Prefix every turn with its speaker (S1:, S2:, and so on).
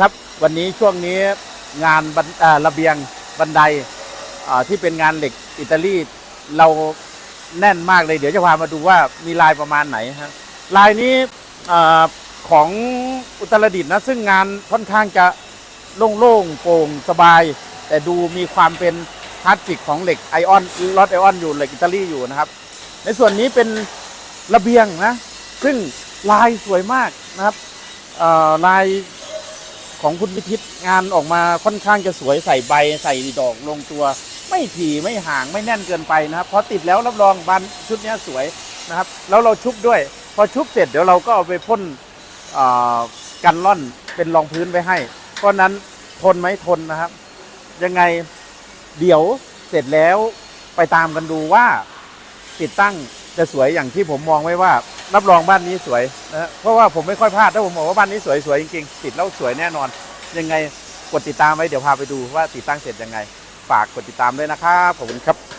S1: ครับวันนี้ช่วงนี้งานบันระเบียงบันไดที่เป็นงานเหล็กอิตาลีเราแน่นมากเลย เดี๋ยวจะพามาดูว่ามีลายประมาณไหนครับลายนี้ของอุตรดิตถ์นะซึ่งงานค่อนข้างจะโล่งๆโปร่งสบาย แต่ดูมีความเป็นพลาสติกของเหล็กไอออนลอดไอออนอยู่เหล็กอิตาลีอยู่นะครับ ในส่วนนี้เป็นระเบียงนะ ซึ่งลายสวยมากนะครับลาย ของคุณพิทิตงานออกมาค่อนข้างจะสวยใส่ใบใส่ดอกลงตัว ไม่ถี่ไม่ห่างไม่แน่นเกินไปนะครับพอติดแล้วรับรองบานชุดนี้สวยนะครับ แล้วเราชุบด้วย พอชุบเสร็จเดี๋ยวเราก็เอาไปพ่นกันล่อนเป็นรองพื้นไว้ให้ เพราะนั้นทนไหมทนนะครับ ยังไงเดี๋ยวเสร็จแล้วไปตามกันดูว่าติดตั้งจะสวยอย่างที่ผมมองไว้ว่า รับรองบ้านนี้สวยนะฮะเพราะว่าผมไม่ค่อยพลาดถ้าผมบอกว่าบ้านนี้สวยสวยจริงๆติดแล้วสวยแน่นอน ยังไงกดติดตามไว้เดี๋ยวพาไปดูว่าติดตั้งเสร็จยังไง ฝากกดติดตามด้วยนะครับขอบคุณครับ